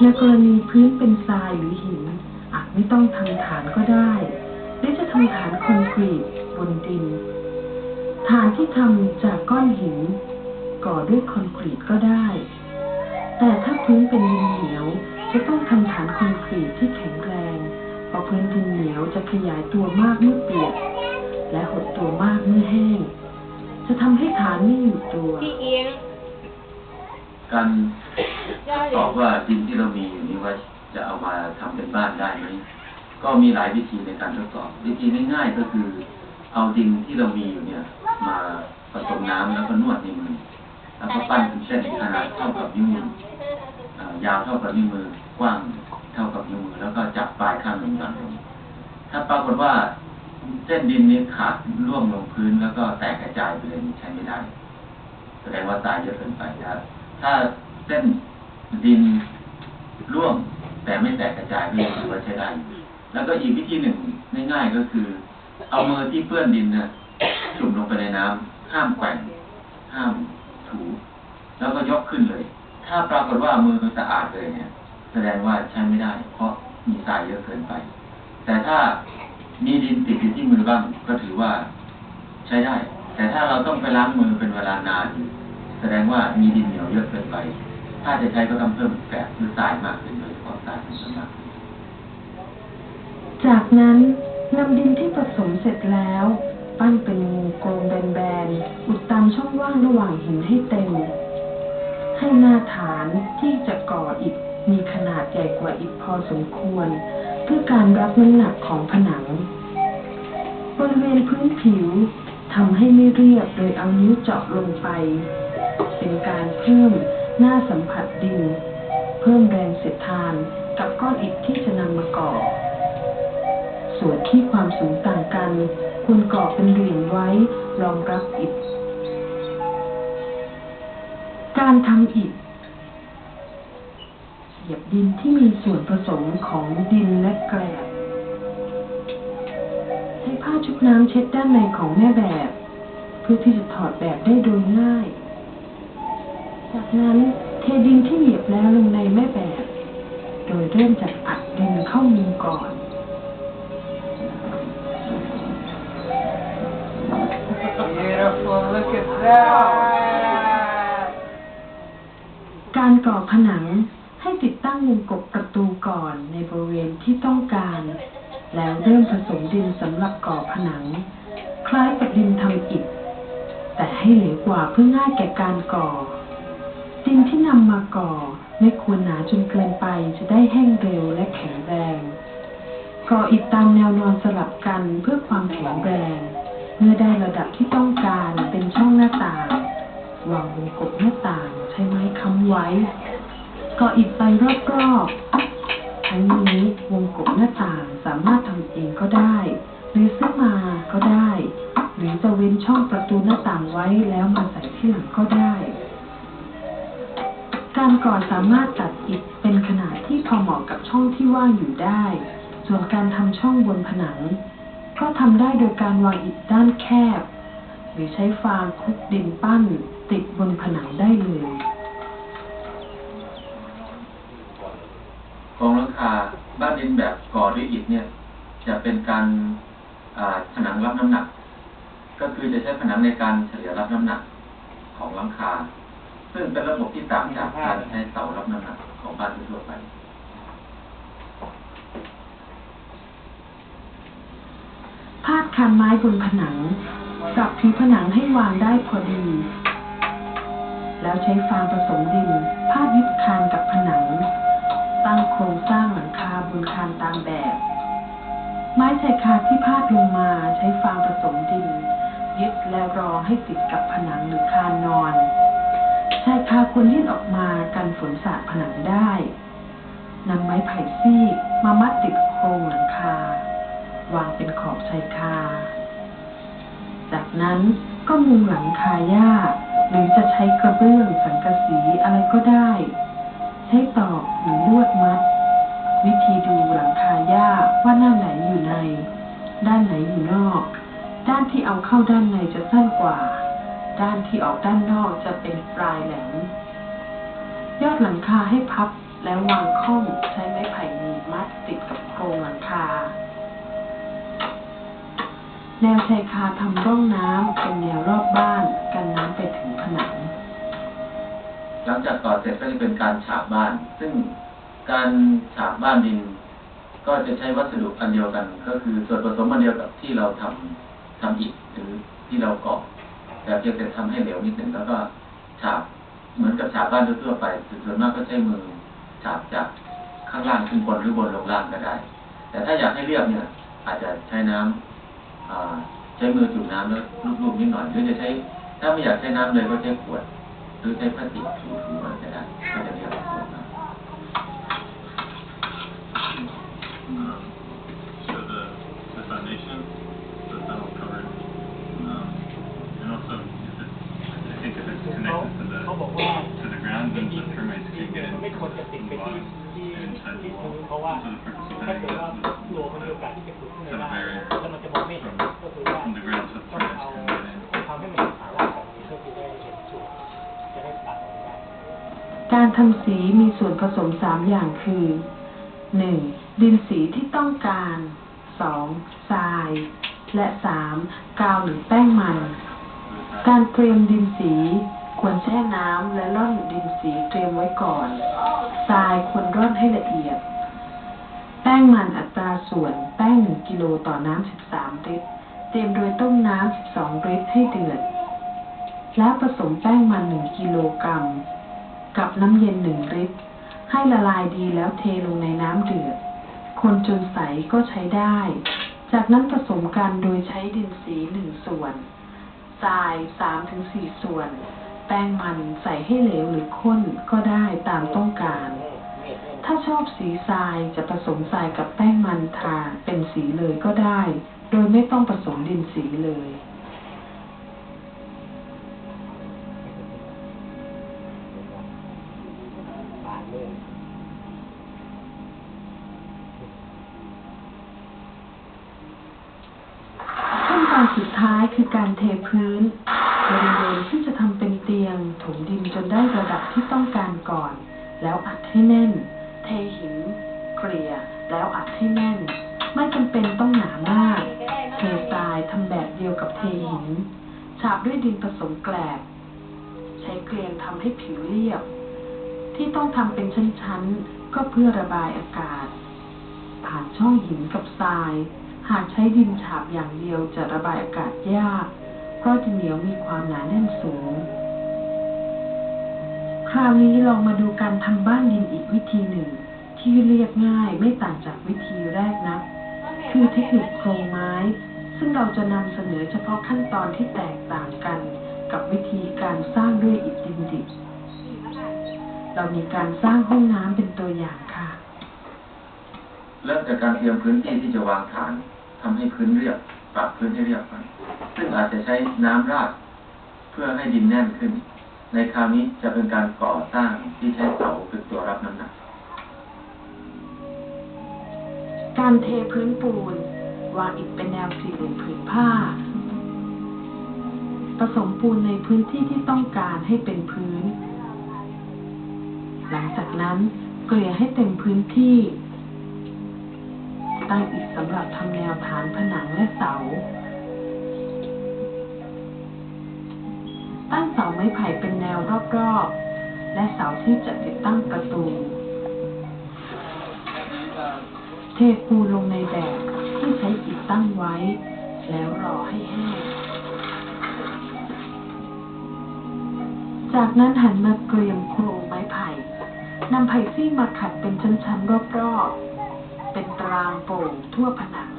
ในกรณีพื้นเป็นทรายหรือหิน อาจไม่ต้องทำฐานก็ได้ หรือจะทำฐานคอนกรีตบนดิน ฐานที่ทำจากก้อนหิน ก่อด้วยคอนกรีตก็ได้ แต่ถ้าพื้นเป็นดินเหนียวจะต้องทำฐานคอนกรีตที่แข็งแรงเพราะพื้นดินเหนียวจะขยายตัวมากเมื่อเปียก และหดตัวมากเมื่อแห้ง จะทำให้ฐานไม่อยู่ตัวพี่เอียง การตอบว่าดินที่เรามีอยู่นี้ว่าจะเอามาทำเป็นบ้านได้ไหมก็มีหลายวิธีในการทดสอบ วิธีง่ายๆก็คือ เอาดินที่เรามีอยู่เนี่ย มาผสมน้ำแล้วก็นวดในมือแล้วก็ปั้นเป็นเส้นขนาดเท่ากับนิ้วมือยาวเท่ากับนิ้วมือกว้างเท่ากับนิ้วมือแล้วก็จับปลายข้างหนึ่งหย่อนลงถ้าปรากฏว่าเส้นดินนี้ขาดร่วงลงพื้นแล้วก็แตกกระจายไปเลยใช้ไม่ได้แสดงว่าทรายเยอะเกินไปนะครับ ถ้าเส้นดินร่วงแต่ไม่แตกกระจายก็ยังถือว่าใช้ได้ แล้วก็อีกวิธีหนึ่งง่ายๆก็คือ เอามือที่เปื้อนดินนะจุ่มลงไปในน้ำห้ามแกว่งห้ามถูแล้วก็ยกขึ้นเลย ถ้าปรากฏว่ามือสะอาดเลยเนี่ย แสดงว่าใช้ไม่ได้ เพราะมีทรายเยอะเกินไป แต่ถ้ามีดินติดอยู่ที่มือบ้างก็ถือว่าใช้ได้ แต่ถ้าเราต้องไปล้างมือเป็นเวลานาน แสดงว่ามีดินเหนียวเยอะเกินไป ถ้าจะใช้ก็ต้องเพิ่มแกหรือทรายมากขึ้นโดยเฉพาะทรายเป็นส่วนมากจากนั้นนำดินที่ผสมเสร็จแล้ว ปั้นเป็นวงกลมแบนๆอุดตามช่องว่างระหว่างหินให้เต็ม ให้หน้าฐานที่จะก่ออิฐมีขนาดใหญ่กว่าอิฐพอสมควร เพื่อการรับน้ำหนักของผนัง บริเวณพื้นผิวทำให้ไม่เรียบโดยเอานิ้วเจาะลงไป เป็นการเพิ่มหน้าสัมผัสดิน เพิ่มแรงเสียดทานกับก้อนอิฐที่จะนำมาก่อ ส่วนที่ความสูงต่างกัน ควรก่อเป็นเหลี่ยมไว้รองรับอิฐ การทำอิฐเหยียบดินที่มีส่วนผสมของดินและแกลบใช้ผ้าชุบน้ำเช็ดด้านในของแม่แบบ เพื่อที่จะถอดแบบได้โดยง่าย จากนั้นเทดินที่เหยียบแล้วลงในแม่แบบ โดยเริ่มจากอัดดินเข้ามุมก่อน Beautiful, look at that. การก่อผนังให้ติดตั้งวงกบประตูก่อนในบริเวณที่ต้องการ แล้วเริ่มผสมดินสำหรับก่อผนัง คล้ายกับดินทำอิฐแต่ให้เหลวกว่าเพื่อง่ายแก่การก่อ ดินที่นำมาก่อไม่ควรหนาจนเกินไปจะได้แห้งเร็วและแข็งแรงก่ออิฐตามแนวนอนสลับกันเพื่อความแข็งแรง เมื่อได้ระดับที่ต้องการเป็นช่องหน้าต่างวางวงกบหน้าต่างใช้ไม้ค้ำไว้ก่ออิฐไปรอบๆทั้งนี้วงกบหน้าต่างสามารถทำเองก็ได้ หรือซื้อมาก็ได้ หรือจะเว้นช่องประตูหน้าต่างไว้แล้วมาใส่ที่หลังก็ได้ การก่อสามารถตัดอิฐเป็นขนาดที่พอเหมาะกับช่องที่ว่างอยู่ได้ ส่วนการทำช่องบนผนัง ก็ทำได้โดยการวางอิฐด้านแคบ หรือใช้ฟางคลุกดินปั้น ติดบนผนังได้เลยโครงหลังคาบ้านดินแบบก่อด้วยอิฐเนี่ย จะเป็นการผนังรับน้ำหนัก ก็คือจะใช้ผนังในการเฉลี่ยรับน้ำหนักของหลังคา ซึ่งเป็นระบบที่ต่างจากการใช้เสารับน้ำหนักของบ้านทั่วไป พาดคานไม้บนผนังปรับผิวผนังให้วางได้พอดี แล้วใช้ฟางผสมดิน พาดยึดคานกับผนัง ตั้งโครงสร้างหลังคาบนคานตามแบบ ไม้ชายคาที่พาดลงมาใช้ฟางผสมดิน ยึดแล้วรองให้ติดกับผนังหรือคานนอน ชายคาควรยื่นออกมากันฝนสาดผนังได้นำไม้ไผ่ซีกมามัดติดโครงหลังคา วางเป็นขอบชายคา จากนั้นก็มุงหลังคาหญ้า หรือจะใช้กระเบื้องสังกะสีอะไรก็ได้ ใช้ตอกหรือลวดมัด วิธีดูหลังคาหญ้าว่าหน้าไหนอยู่ใน ด้านไหนอยู่นอก ด้านที่เอาเข้าด้านในจะสั้นกว่า ด้านที่ออกด้านนอกจะเป็นปลายแหลม ยอดหลังคาให้พับแล้ววางค่อมใช้ไม้ไผ่หนีมัดติดกับโครงหลังคา แนวชายคาทำร่องน้ำเป็นแนวรอบบ้านกันน้ำไปถึงผนัง หลังจากก่อเสร็จก็จะเป็นการฉาบบ้าน ซึ่งการฉาบบ้านดิน ก็จะใช้วัสดุอันเดียวกัน ก็คือส่วนผสมอันเดียวกับที่เราทำทำอิฐหรือที่เราก่อ แต่เพียงแต่ทำให้เหลวนิดหนึ่งแล้วก็ฉาบเหมือนกับฉาบบ้านทั่วๆไปส่วนมากก็ใช้มือฉาบจากข้างล่างขึ้นบนหรือบนลงล่างก็ได้ แต่ถ้าอยากให้เรียบเนี่ย อาจจะใช้น้ำอ่าใช้มือจุ่มน้ำแล้วลูบๆนิดหน่อยหรือจะใช้ ถ้าไม่อยากใช้น้ำเลยก็ใช้ขวด หรือใช้พลาสติกถูๆ อย่างคือ 1. ดินสีที่ต้องการ 2. ทราย และ 3. กาวหรือแป้งมัน การเตรียมดินสี ควรแช่น้ำและร่อนดินสีเตรียมไว้ก่อน ทรายควรร่อนให้ละเอียด แป้งมันอัตราส่วนแป้ง 1 กิโลต่อน้ำ 13 ลิตร เตรียมโดยต้มน้ำ 12 ลิตรให้เดือด แล้วผสมแป้งมัน 1 กิโลกรัม กับน้ำเย็น 1 ลิตร ให้ละลายดีแล้วเทลงในน้ำเดือด คนจนใสก็ใช้ได้ จากนั้นผสมกันโดยใช้ดินสี1ส่วน ทราย3-4ส่วน แป้งมันใส่ให้เหลวหรือข้นก็ได้ตามต้องการ ถ้าชอบสีทรายจะผสมทรายกับแป้งมันทาเป็นสีเลยก็ได้ โดยไม่ต้องผสมดินสีเลย คือการเทพื้นบริเวณที่จะทำเป็นเตียงถมดินจนได้ระดับที่ต้องการก่อน แล้วอัดให้แน่น เทหินเกลี่ยแล้วอัดให้แน่น ไม่จำเป็นต้องหนามาก เททรายทำแบบเดียวกับเทหิน ฉาบด้วยดินผสมแกลบ ใช้เกลียงทำให้ผิวเรียบ ที่ต้องทำเป็นชั้นๆ ก็เพื่อระบายอากาศ ผ่านช่องหินกับทราย หากใช้ดินฉาบอย่างเดียวจะระบายอากาศยาก เพราะดินเหนียวมีความหนาแน่นสูง คราวนี้ลองมาดูการทำบ้านดินอีกวิธีหนึ่ง ที่เรียบง่ายไม่ต่างจากวิธีแรกนะคือเทคนิคโครงไม้ ซึ่งเราจะนำเสนอเฉพาะขั้นตอนที่แตกต่างกัน กับวิธีการสร้างด้วยอิฐดินดิบ เรามีการสร้างห้องน้ำเป็นตัวอย่างค่ะ เริ่มจากการเตรียมพื้นที่ที่จะวางฐานทำให้พื้นเรียบปรับพื้นให้เรียบก่อนซึ่งอาจจะใช้น้ำราดเพื่อให้ดินแน่นขึ้น ในคราวนี้จะเป็นการก่อสร้างที่ใช้เสาเป็นตัวรับน้ำหนัก การเทพื้นปูน วางอิฐเป็นแนวสี่เหลี่ยมผืนผ้า ผสมปูนในพื้นที่ที่ต้องการให้เป็นพื้น หลังจากนั้นเกลี่ยให้เต็มพื้นที่ ตั้งอิฐสำหรับทำแนวฐานผนังและเสา ตั้งเสาไม้ไผ่เป็นแนวรอบๆ และเสาที่จะติดตั้งประตู เทปูลงในแบบที่ใช้ติดตั้งไว้ แล้วรอให้แห้ง จากนั้นหันมาเกรียมโครงไม้ไผ่นำไผ่ซี่มาขัดเป็นชั้นๆรอบๆ เป็นตารางโป่งทั่วผนัง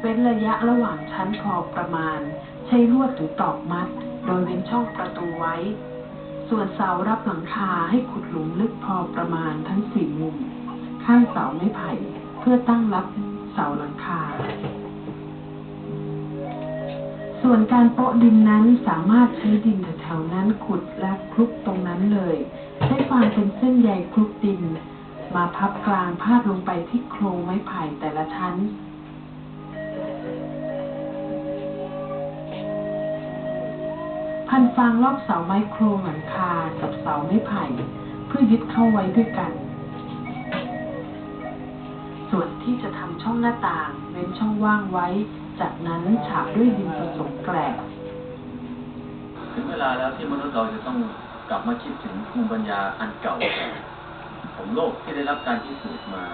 เว้นระยะระหว่างชั้นพอประมาณ ใช้ลวดหรือตอกมัด โดยเว้นช่องประตูไว้ ส่วนเสารับหลังคาให้ขุดหลุมลึกพอประมาณทั้งสี่มุม ข้างเสาไม้ไผ่เพื่อตั้งรับเสาหลังคา ส่วนการโปะดินนั้นสามารถใช้ดินแถวๆนั้นขุดและคลุกตรงนั้นเลย ใช้ฟางเป็นเส้นใยคลุกดิน มาพับกลางพาดลงไปที่โครงไม้ไผ่แต่ละชั้น พันฟางรอบเสาไม้โครงหลังคากับเสาไม้ไผ่เพื่อยึดเข้าไว้ด้วยกัน ส่วนที่จะทำช่องหน้าต่างเว้นช่องว่างไว้ จากนั้นฉาบด้วยดินผสมแกลบถึงเวลาแล้วที่มนุษย์เราจะต้องกลับมาคิดถึงภูมิปัญญาอันเก่า ของโลกที่ได้รับการพิสูจน์มา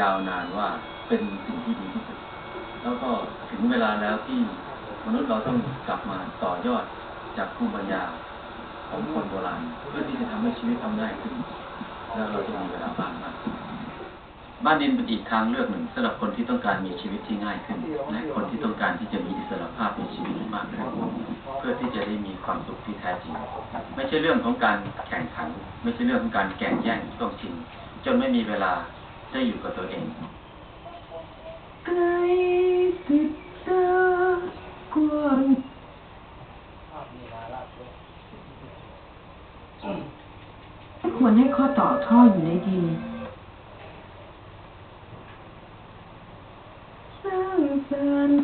ยาวนานว่าเป็นสิ่งที่ดีที่สุด แล้วก็ถึงเวลาแล้วที่มนุษย์เราต้องกลับมาต่อยอดจากภูมิปัญญาของคนโบราณเพื่อที่จะทำให้ชีวิตทำง่ายขึ้น แล้วเราจะมีเวลาบ้างมากบ้านดินเป็นอีกทางเลือกหนึ่งสำหรับคนที่ต้องการมีชีวิตที่ง่ายขึ้น และคนที่ต้องการที่จะมีอิสรภาพในชีวิตมากขึ้นเพื่อที่จะได้มีความสุขที่แท้จริง ไม่ใช่เรื่องของการแข่ง ไม่ใช่เรื่องของการแข่งแย่งช่วงชิงจนไม่มีเวลาได้อยู่กับตัวเองไกลสิบตากว้างภาพมีนาราบด้วยไม่ควรให้ข้อต่อท่ออยู่ในดินสร้างสรรค์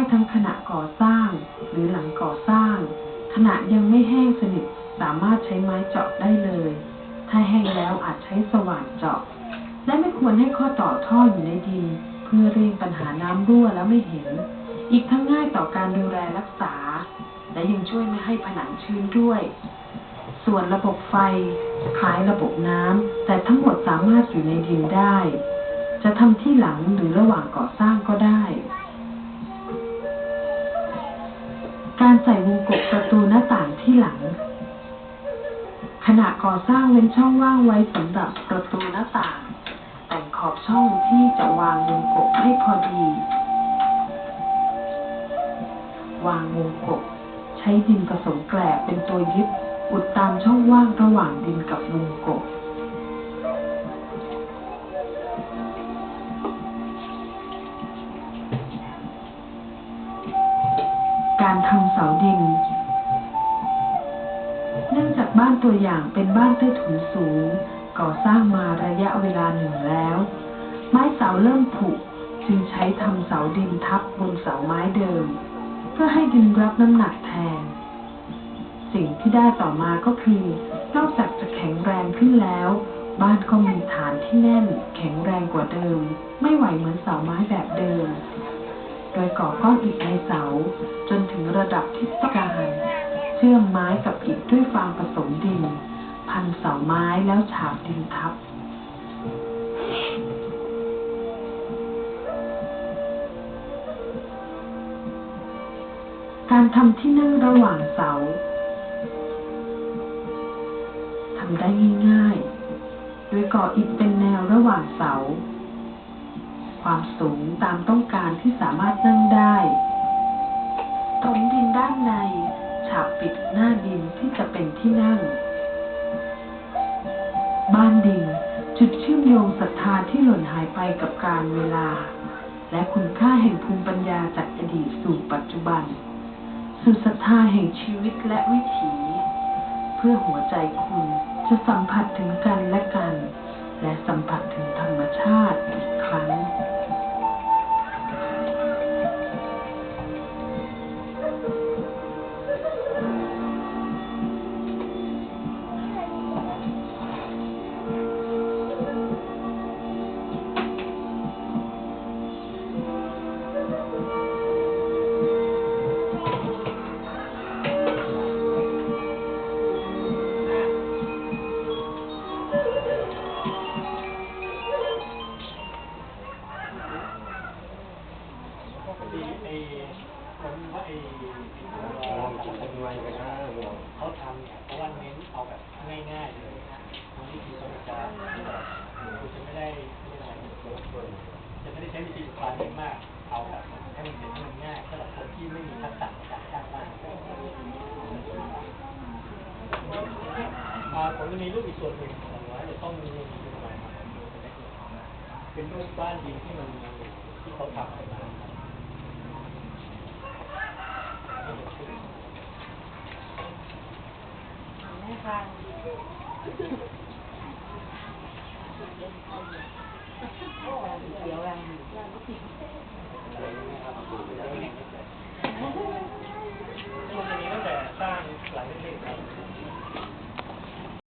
ทำได้ทั้งขณะก่อสร้าง หรือหลังก่อสร้าง ขณะยังไม่แห้งสนิทสามารถใช้ไม้เจาะได้เลย ถ้าแห้งแล้วอาจใช้สว่านเจาะ และไม่ควรให้ข้อต่อท่ออยู่ในดิน เพื่อเร่งปัญหาน้ำรั่วแล้วไม่เห็น อีกทั้งง่ายต่อการดูแลรักษา และยังช่วยไม่ให้ผนังชื้นด้วย ส่วนระบบไฟคล้ายระบบน้ำแต่ทั้งหมดสามารถอยู่ในดินได้ จะทำที่หลังหรือระหว่างก่อสร้างก็ได้ การใส่วงกบประตูหน้าต่างที่หลัง ขณะก่อสร้างเว้นช่องว่างไว้สำหรับประตูหน้าต่าง แต่งขอบช่องที่จะวางวงกบให้พอดี วางวงกบใช้ดินผสมแกลบเป็นตัวยึดอุดตามช่องว่างระหว่างดินกับวงกบ การทำเสาดิน เนื่องจากบ้านตัวอย่างเป็นบ้านใต้ถุนสูง ก่อสร้างมาระยะเวลาหนึ่งแล้ว ไม้เสาเริ่มผุจึงใช้ทำเสาดินทับบนเสาไม้เดิม เพื่อให้ดินรับน้ำหนักแทน สิ่งที่ได้ต่อมาก็คือนอกจากจะแข็งแรงขึ้นแล้ว บ้านก็มีฐานที่แน่น แข็งแรงกว่าเดิม ไม่ไหวเหมือนเสาไม้แบบ โดยก่อก้อนอิฐในเสา จนถึงระดับที่ต้องการเชื่อมไม้กับอิฐด้วยฟางผสมดิน พันเสาไม้แล้วฉาบดินทับ การทำที่นั่งระหว่างเสาทำได้ง่ายๆ โดยก่ออิฐเป็นแนวระหว่างเสา ความสูงตามต้องการที่สามารถนั่งได้ถมดินด้านในฉาบปิดหน้าดินที่จะเป็นที่นั่ง บ้านดินจุดเชื่อมโยงศรัทธาที่หล่นหายไปกับการเวลา และคุณค่าแห่งภูมิปัญญาจากอดีตสู่ปัจจุบัน สู่ศรัทธาแห่งชีวิตและวิถี เพื่อหัวใจคุณจะสัมผัสถึงกันและกัน และสัมผัสถึง เป็นรูปบ้านดินที่มันที่เขาทำขึ้นมาไม่ฟังเดี๋ยวเราตรงนี้ตั้งแต่สร้างหลังเล็กๆ